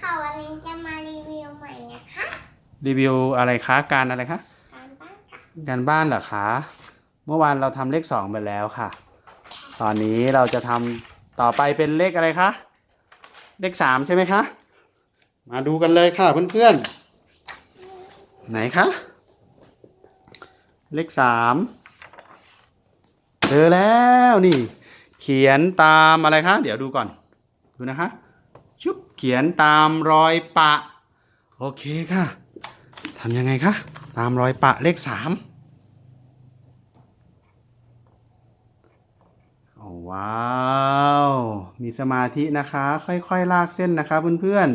ค่ะวันนี้จะมารีวิวใหม่นะคะรีวิวอะไรคะการอะไรคะการบ้านค่ะการบ้านเหรอคะเมื่อวานเราทำเลขสองไปแล้วค่ะ ตอนนี้เราจะทำต่อไปเป็นเลขอะไรคะเลขสามใช่ไหมคะ มาดูกันเลยค่ะเพื่อนๆ ไหนคะเลขสามเจอแล้วนี่ เขียนตามอะไรคะ เดี๋ยวดูก่อน ดูนะคะ ชุบเขียนตามรอยปะ โอเคค่ะทำยังไงคะ ตามรอยปะเลขสามโอ้ว้าว มีสมาธินะคะ ค่อยๆ ลากเส้นนะคะเพื่อน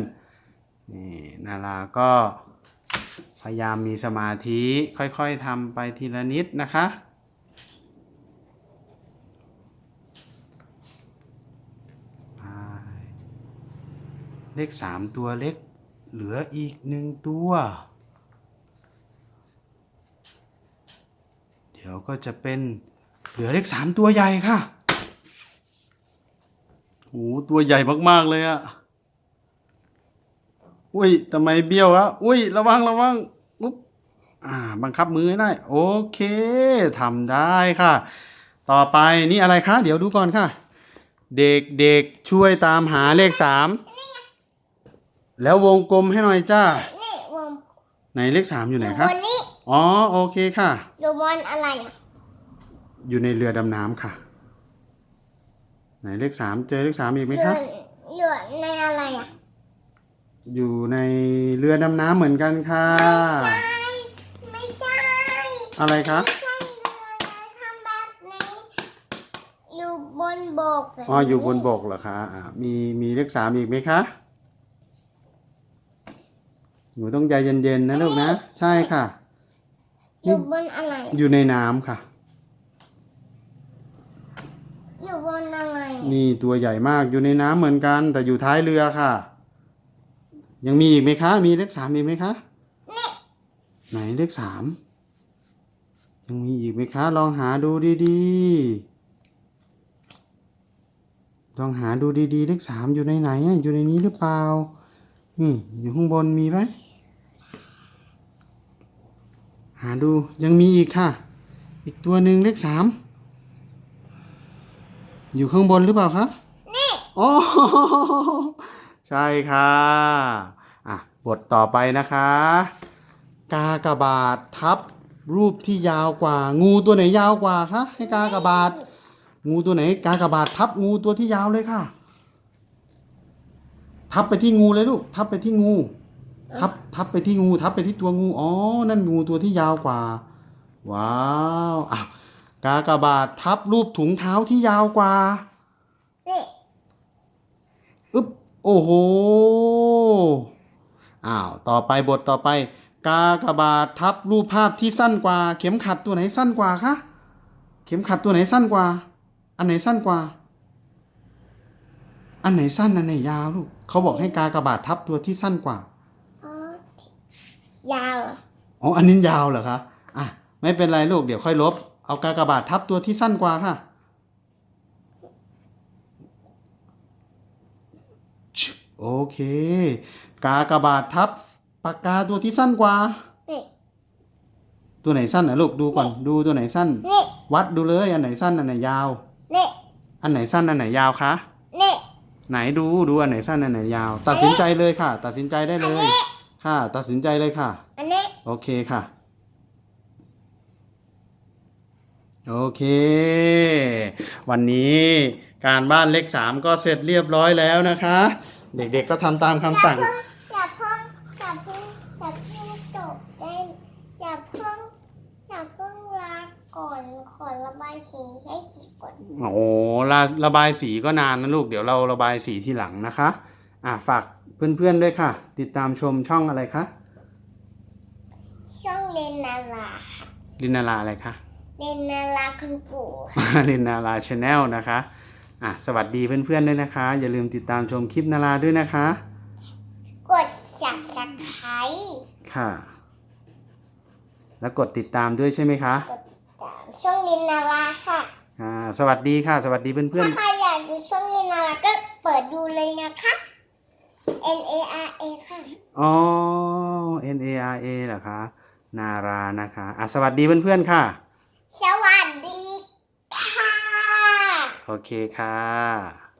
ๆ นี่นาราก็พยายามมีสมาธิค่อยๆทำไปทีละนิดนะคะ เลขสามตัวเล็ก เหลืออีกหนึ่งตัว เดี๋ยวก็จะเป็นเหลือเลขสามตัวใหญ่ค่ะโอ้ตัวใหญ่มาก ๆ เลยอะอุ้ยทำไมเบี้ยวอะอุ้ย ระวังระวังอุ๊บอ่า บังคับมือให้ได้ โอเคทำได้ค่ะ ต่อไปนี่อะไรคะ เดี๋ยวดูก่อนค่ะ เด็กๆช่วยตามหาเลขสาม แล้ววงกลมให้หน่อยจ้า นี่วงไหนเลขสามอยู่ไหนอยู่คะบนนี้อ๋อโอเคค่ะ อยู่บนอะไรอะอยู่ในเรือดำน้ำค่ะ ไหนเลขสามเจอเลขสามอีกไหมอยู่คะอยู่ในอะไรอะอยู่ในเรือดำน้ำเหมือนกันค่ะใช่ไม่ใช่อะไรคะไม่ใช่เลยทำแบบนี้อยู่บนบกแบบอ๋ออยู่บนบกเหรอคะอ่ามีมีเลขสามอีกไหมคะ หนูต้องใจเย็นๆนะลูกนะ ใช่ค่ะ อยู่บนอะไร อยู่ในน้ำค่ะ อยู่บนอะไร นี่ตัวใหญ่มากอยู่ในน้ำเหมือนกัน แต่อยู่ท้ายเรือค่ะ ยังมีอีกไหมคะ มีเลขสามอีกไหมคะ นี่ ไหนเลขสามยังมีอีกไหมคะ ลองหาดูดีๆ ลองหาดูดีๆ เลขสามอยู่ในไหนอะอยู่ในนี้หรือเปล่า นี่อยู่ข้างบนมีไหม หาดูยังมีอีกค่ะ อีกตัวหนึ่งเลขสามอยู่ข้างบนหรือเปล่าคะนี่อ๋อใช่ค่ะ อะ บทต่อไปนะคะ กากบาททับรูปที่ยาวกว่า งูตัวไหนยาวกว่าคะให้กากบาทงูตัวไหน กากบาททับงูตัวที่ยาวเลยค่ะ ทับไปที่งูเลยลูก ทับไปที่งู ทับทับไปที่งูทับไปที่ตัวงูอ๋อนั่นงูตัวที่ยาวกว่า ว้าวอะกากบาททับรูปถุงเท้าที่ยาวกว่าอึ๊บโอ้โหอ้าวต่อไปบทต่อไป กากบาททับรูปภาพที่สั้นกว่า เข็มขัดตัวไหนสั้นกว่าคะเข็มขัดตัวไหนสั้นกว่า อันไหนสั้นกว่า อันไหนสั้นอันไหนยาวลูกเขาบอกให้กากบาททับตัวที่สั้นกว่า ยาวเหรออ๋อ อันนี้ยาวเหรอคะอะไม่เป็นไรลูกเดี๋ยวค่อยลบ เอากากบาททับตัวที่สั้นกว่าค่ะชึโอเค กากบาททับปากกาตัวที่สั้นกว่านี่ตัวไหนสั้นนะลูกดูก่อนดูตัวไหนสั้นนี่วัดดูเลยอันไหนสั้นอันไหนยาวนี่อันไหนสั้นอันไหนยาวคะนี่ไหนดูดูอันไหนสั้นอันไหนยาว ตัดสินใจเลยค่ะ ตัดสินใจได้เลย ค่ะ ตัดสินใจเลยค่ะ อันนี้ โอเคค่ะ โอเค วันนี้การบ้านเลขสามก็เสร็จเรียบร้อยแล้วนะคะ เด็กๆก็ทำตามคำสั่ง อย่าเพิ่งอย่าเพิ่งอย่าเพิ่งจบได้อย่าเพิ่งอย่าเพิ่งลาก่อนขอระบายสีให้สีก่อนโอ้โหระระบายสีก็นานนะลูก เดี๋ยวเราระบายสีทีหลังนะคะ อะฝาก เพื่อนๆด้วยค่ะ ติดตามชมช่องอะไรคะ ช่องเรนนาราค่ะลินาราอะไรคะเรนนาราคุณปู่ค่ะ ลินาราชาแนลนะคะอะสวัสดีเพื่อนๆด้วยนะคะ อย่าลืมติดตามชมคลิปนาราด้วยนะคะ กดสับสไครค่ะ แล้วกดติดตามด้วยใช่ไหมคะกดติดตามช่องเรนนาราค่ะ อ่าสวัสดีค่ะ สวัสดีเพื่อนถ้าใครอยากดูช่องเรนนาราก็เปิดดูเลยนะคะๆ N A R A ค่ะ อ๋อ N A R A เหรอคะ นารานะคะอะสวัสดีเพื่อนๆค่ะ สวัสดีค่ะ โอเคค่ะ